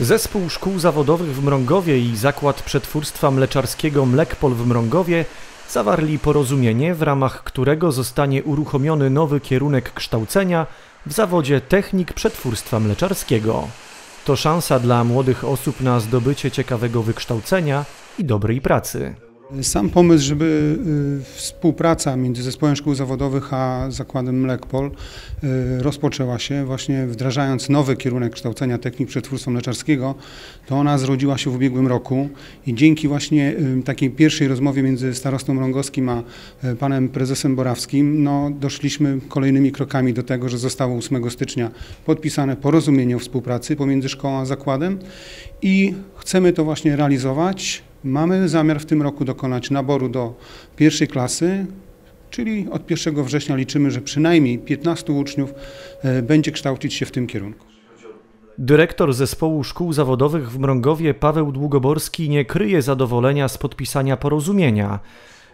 Zespół Szkół Zawodowych w Mrągowie i Zakład Przetwórstwa Mleczarskiego Mlekpol w Mrągowie zawarli porozumienie, w ramach którego zostanie uruchomiony nowy kierunek kształcenia w zawodzie technik przetwórstwa mleczarskiego. To szansa dla młodych osób na zdobycie ciekawego wykształcenia i dobrej pracy. Sam pomysł, żeby y, współpraca między Zespołem Szkół Zawodowych a Zakładem Mlekpol y, rozpoczęła się właśnie wdrażając nowy kierunek kształcenia technik przetwórstwa mleczarskiego, to ona zrodziła się w ubiegłym roku i dzięki właśnie y, takiej pierwszej rozmowie między starostą Rągowskim a panem prezesem Borawskim, no doszliśmy kolejnymi krokami do tego, że zostało 8 stycznia podpisane porozumienie o współpracy pomiędzy szkołą a zakładem i chcemy to właśnie realizować. Mamy zamiar w tym roku dokonać naboru do pierwszej klasy, czyli od 1 września liczymy, że przynajmniej 15 uczniów e, będzie kształcić się w tym kierunku. Dyrektor zespołu szkół zawodowych w Mrągowie Paweł Długoborski nie kryje zadowolenia z podpisania porozumienia.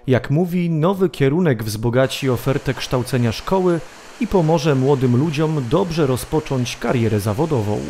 Jak mówi, nowy kierunek wzbogaci ofertę kształcenia szkoły i pomoże młodym ludziom dobrze rozpocząć karierę zawodową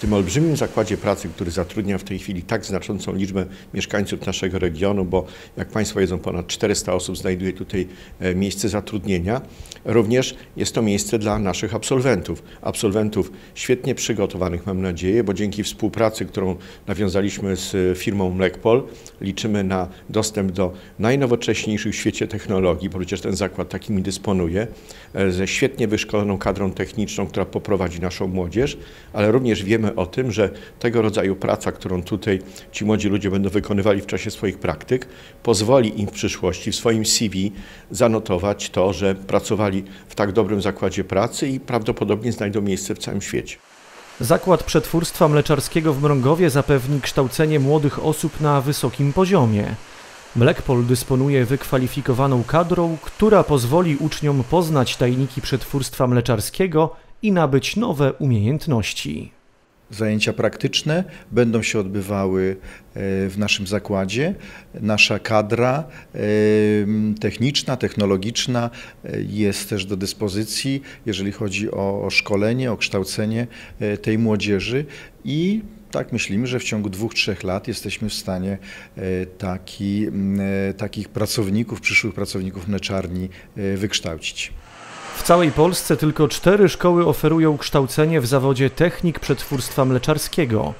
tym olbrzymim zakładzie pracy, który zatrudnia w tej chwili tak znaczącą liczbę mieszkańców naszego regionu, bo jak Państwo wiedzą, ponad 400 osób znajduje tutaj e, miejsce zatrudnienia, również jest to miejsce dla naszych absolwentów. Absolwentów świetnie przygotowanych, mam nadzieję, bo dzięki współpracy, którą nawiązaliśmy z firmą Mlekpol, liczymy na dostęp do najnowocześniejszych w świecie technologii, bo przecież ten zakład takimi dysponuje, e, ze świetnie wyszkoloną kadrą techniczną, która poprowadzi naszą młodzież, ale również wiemy o tym, że tego rodzaju praca, którą tutaj ci młodzi ludzie będą wykonywali w czasie swoich praktyk, pozwoli im w przyszłości w swoim CV zanotować to, że pracowali w tak dobrym zakładzie pracy i prawdopodobnie znajdą miejsce w całym świecie. Zakład Przetwórstwa Mleczarskiego w Mrągowie zapewni kształcenie młodych osób na wysokim poziomie. Mlekpol dysponuje wykwalifikowaną kadrą, która pozwoli uczniom poznać tajniki przetwórstwa mleczarskiego i nabyć nowe umiejętności. Zajęcia praktyczne będą się odbywały e, w naszym zakładzie. Nasza kadra e, techniczna, technologiczna e, jest też do dyspozycji, jeżeli chodzi o szkolenie, o kształcenie tej młodzieży i tak myślimy, że w ciągu dwóch, trzech lat jesteśmy w stanie taki, takich pracowników, przyszłych pracowników mleczarni wykształcić. Całej Polsce tylko cztery szkoły oferują kształcenie w zawodzie technik przetwórstwa mleczarskiego.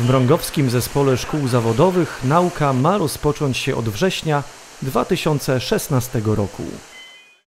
W Mrągowskim Zespole Szkół Zawodowych nauka ma rozpocząć się od września 2016 roku.